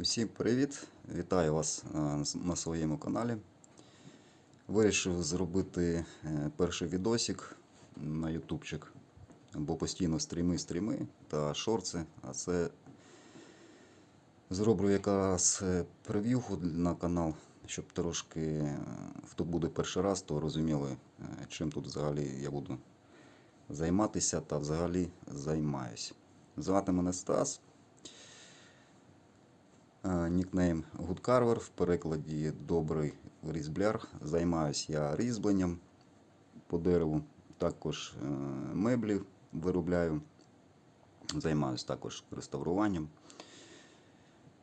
Усім привіт! Вітаю вас е, на своєму каналі. Вирішив зробити е, перший відосик на ютубчик, бо постійно стріми, стріми та шорти. А це зроблю якраз е, прев'юху на канал, щоб трошки, хто буде перший раз, то розуміли, чим тут взагалі я буду займатися та взагалі займаюсь. Звати мене Стас. Е, Нікнейм Гудкарвер, в перекладі Добрий різбляр. Займаюсь я різьбленням по дереву, також е, меблі виробляю. Займаюсь також реставруванням.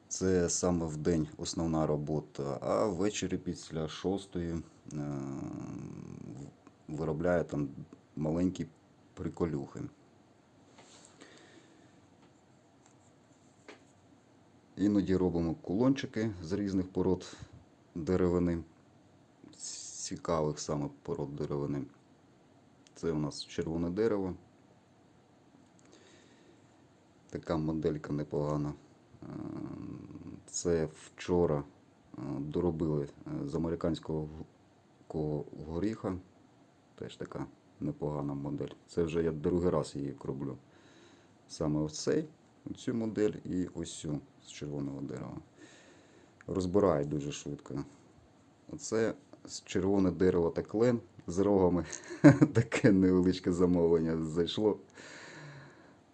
Це саме в день основна робота, а ввечері після шостої е, виробляю там маленькі приколюхи. Іноді робимо кулончики з різних пород деревини, цікавих саме пород деревини. Це у нас червоне дерево. Така моделька непогана. Е, Це вчора е, доробили е, з американського горіха. Теж така непогана модель. Це вже я другий раз її роблю. Саме ось цей, цю модель і ось цю з червоного дерева. Розбираю дуже швидко. Оце з червоне дерево та клен з рогами. Таке невеличке замовлення зайшло.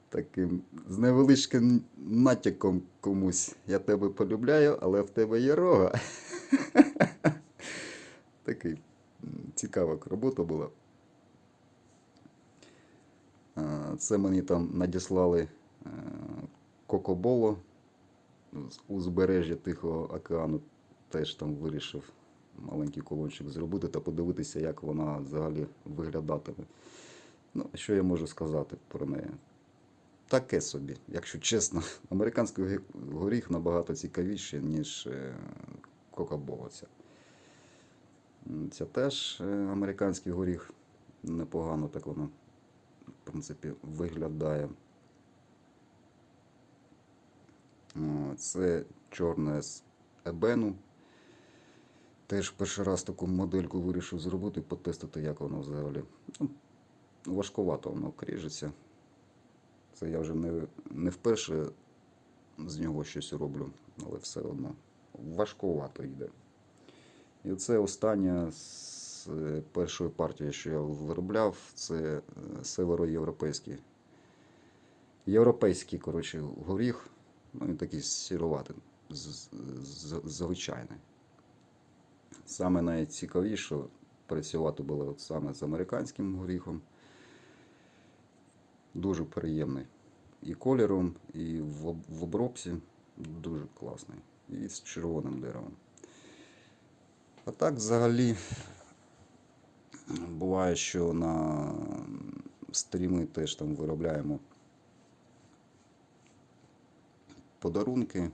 Таким з невеличким натяком комусь. Я тебе полюбляю, але в тебе є рога. Такий цікава робота була. Це мені там надіслали е, Кокоболо з узбережжя Тихого океану. Теж там вирішив маленький колончик зробити та подивитися, як вона взагалі виглядатиме. Ну, що я можу сказати про неї? Таке собі, якщо чесно, американський горіх набагато цікавіший, ніж е, Кокоболо ця. Це теж е, американський горіх. Непогано так воно, в принципі, виглядає. Це чорне з ебену. Теж перший раз таку модельку вирішив зробити, потестити, як воно взагалі. Ну, важкувато воно кріжиться. Це я вже не, не вперше з нього щось роблю, але все одно важкувато йде. І це остання з е, першої партії, що я виробляв, це е, североєвропейський. Європейський, коротше, горіх. Ну, він такий сіруватий, з- звичайний. Саме найцікавіше працювати було от саме з американським горіхом. Дуже приємний. І кольором, і в обробці дуже класний. І з червоним деревом. А так взагалі буває, що на стріми теж там виробляємо подарунки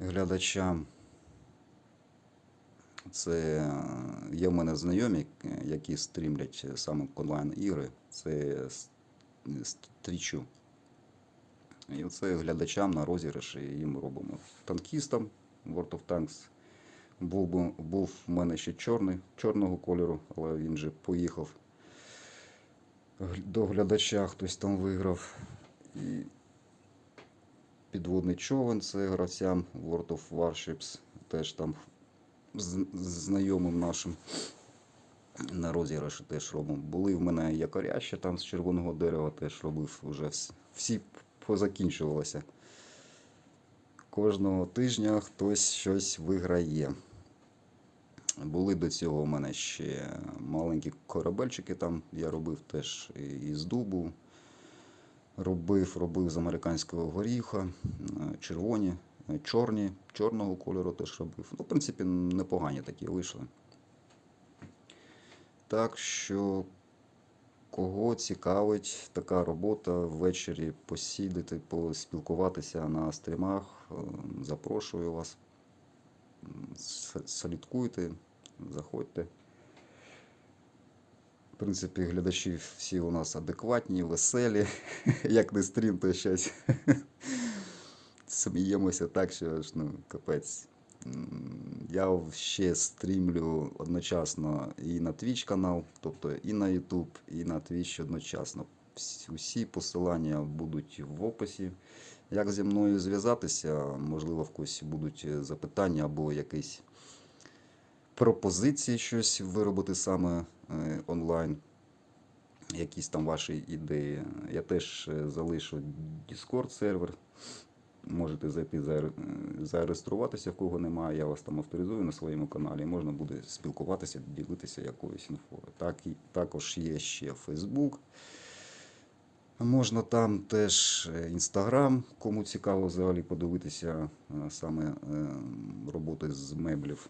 глядачам. Це є в мене знайомі, які стрімлять саме онлайн-ігри. Це стрічу. І оце глядачам на розіграші їм робимо. Танкістам World of Tanks. Був, був в мене ще чорний, чорного кольору, але він же поїхав. До глядача хтось там виграв. І підводний човен це гравцям World of Warships. Теж там знайомим нашим на розіграші теж робимо. Були в мене якоря ще там з червоного дерева теж робив. Вже всі позакінчувалося. Кожного тижня хтось щось виграє. Були до цього у мене ще маленькі корабельчики там. Я робив теж із дубу. Робив, робив з американського горіха, е, червоні, е, чорні, чорного кольору теж робив. Ну, в принципі, непогані такі вийшли. Так що, кого цікавить така робота ввечері посідати, поспілкуватися на стрімах, е, запрошую вас. Слідкуйте, заходьте. Принципі, глядачі всі у нас адекватні, веселі. Як не стрім, то щось сміємося так, що ж, ну, капець. Я ще стрімлю одночасно і на Twitch канал, тобто і на YouTube, і на Twitch одночасно. Усі посилання будуть в описі. Як зі мною зв'язатися, можливо, в когось будуть е, запитання або якісь пропозиції щось виробити саме онлайн якісь там ваші ідеї. Я теж е, залишу Discord сервер. Можете зайти е, зареєструватися, в кого немає. Я вас там авторизую на своєму каналі. Можна буде спілкуватися, ділитися якоюсь інфою. Так, також є ще Facebook. Можна там теж Інстаграм, кому цікаво взагалі подивитися е, саме е, роботи з меблів.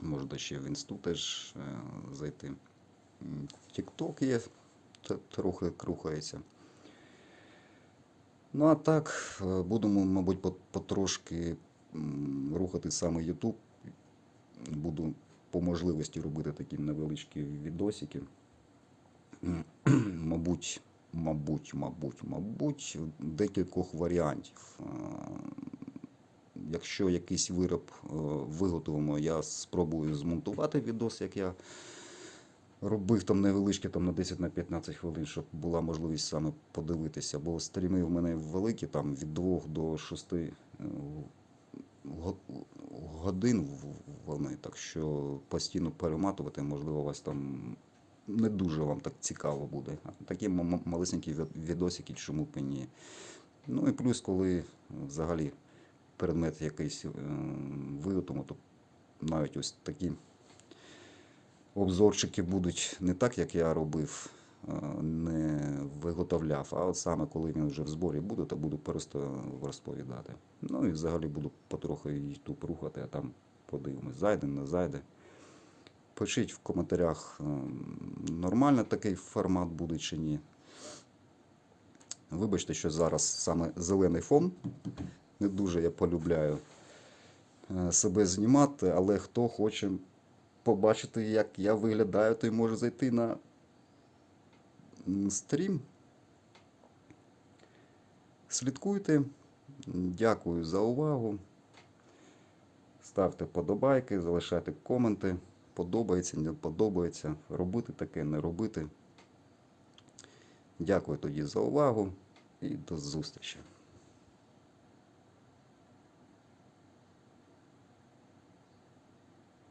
Можна ще в інсту теж е, зайти. TikTok є, трохи рухається. Ну а так, е, будемо, мабуть, потрошки рухати саме YouTube. Буду по можливості робити такі невеличкі відосики. Мабуть, мабуть, мабуть, мабуть, декількох варіантів. Якщо якийсь вироб е, виготовимо, я спробую змонтувати відос, як я робив там невеличкі там на 10 на 15 хвилин, щоб була можливість саме подивитися. Бо стріми в мене великі, там від 2 до 6 е, годин вони, так що постійно перематувати, можливо, вас там не дуже вам так цікаво буде. Такі малесенькі відосики, чому б ні. Ну і плюс, коли взагалі предмет якийсь е, виготовимо, то навіть ось такі обзорчики будуть не так, як я робив, е, не виготовляв, а от саме коли він вже в зборі буде, то буду просто розповідати. Ну і взагалі буду потрохи YouTube рухати, а там подивимось, зайде, не зайде. Пишіть в коментарях, е, нормально такий формат буде чи ні. Вибачте, що зараз саме зелений фон. Не дуже я полюбляю е, себе знімати, але хто хоче побачити, як я виглядаю, той може зайти на стрім. Слідкуйте. Дякую за увагу. Ставте подобайки, залишайте коменти. Подобається, не подобається. Робити таке, не робити. Дякую тоді за увагу і до зустрічі.